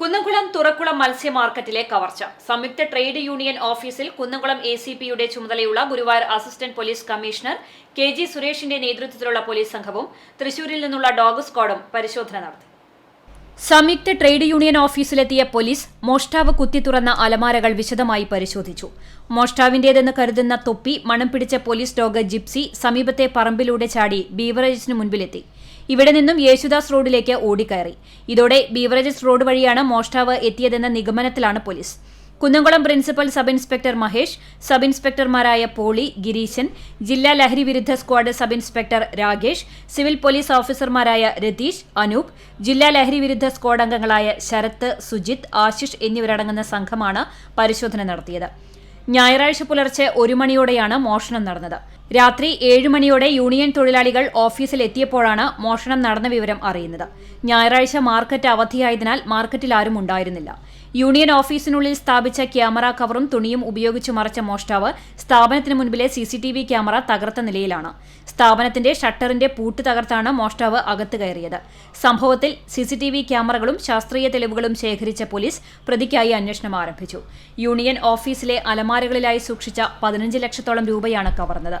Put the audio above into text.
കുന്നംകുളം തുറക്കുളം മത്സ്യ മാർക്കറ്റിലെ കവർച്ച. സംയുക്ത ട്രേഡ് യൂണിയൻ ഓഫീസിൽ കുന്നംകുളം എ സി പിയുടെ ചുമതലയുള്ള Guruvayur assistant police commissioner K G സുരേഷിന്റെ നേതൃത്വത്തിലുള്ള പോലീസ് സംഘവും തൃശൂരിൽ നിന്നുള്ള ഡോഗ് സ്ക്വാഡും പരിശോധന നടത്തി. സംയുക്ത ട്രേഡ് യൂണിയൻ ഓഫീസിലെത്തിയ പോലീസ് മോഷ്ടാവ് കുത്തി തുറന്ന അലമാരകൾ വിശദമായി പരിശോധിച്ചു. മോഷ്ടാവിന്റേതെന്ന് കരുതുന്ന തൊപ്പി മണം പിടിച്ച പോലീസ് ഡോഗ് ജിപ്സി സമീപത്തെ പറമ്പിലൂടെ ചാടി ബീവറേജസിന് മുൻപിലെത്തി. ഇവിടെ നിന്നും യേശുദാസ് റോഡിലേക്ക് ഓടിക്കയറി. ഇതോടെ ബീവറേജസ് റോഡ് വഴിയാണ് മോഷ്ടാവ് എത്തിയതെന്ന നിഗമനത്തിലാണ് police. Kunnamkulam principal sub inspector Mahesh sub ഇൻസ്പെക്ടർമാരായ Poly Gireesan ജില്ലാ ലഹരി വിരുദ്ധ squad sub inspector Rakesh civil police ഓഫീസർമാരായ രതീഷ് അനൂപ് ജില്ലാ ലഹരി വിരുദ്ധ സ്ക്വാഡ് അംഗങ്ങളായ ശരത്ത് സുജിത് ആശിഷ് എന്നിവരടങ്ങുന്ന സംഘമാണ് പരിശോധന നടത്തിയത്. ഞായറാഴ്ച പുലർച്ചെ ഒരു മണിയോടെയാണ് മോഷണം നടന്നത്. രാത്രി ഏഴ് മണിയോടെ യൂണിയൻ തൊഴിലാളികൾ ഓഫീസിൽ എത്തിയപ്പോഴാണ് മോഷണം നടന്ന വിവരം അറിയുന്നത്. ഞായറാഴ്ച മാർക്കറ്റ് അവധിയായതിനാൽ മാർക്കറ്റിൽ ആരും ഉണ്ടായിരുന്നില്ല. യൂണിയൻ ഓഫീസിനുള്ളിൽ സ്ഥാപിച്ച ക്യാമറ കവറും തുണിയും ഉപയോഗിച്ച് മറച്ച മോഷ്ടാവ് സ്ഥാപനത്തിന് മുൻപിലെ C C T V camera തകർത്ത നിലയിലാണ്. സ്ഥാപനത്തിന്റെ ഷട്ടറിന്റെ പൂട്ട് തകർത്താണ് മോഷ്ടാവ് അകത്ത് കയറിയത്. സംഭവത്തിൽ സി സി ടി വി ക്യാമറകളും ശാസ്ത്രീയ തെളിവുകളും ശേഖരിച്ച പോലീസ് പ്രതിക്കായി അന്വേഷണം ആരംഭിച്ചു. യൂണിയൻ ഓഫീസിലെ അലമാരകളിലായി സൂക്ഷിച്ച പതിനഞ്ച് ലക്ഷത്തോളം രൂപയാണ് കവർന്നത്.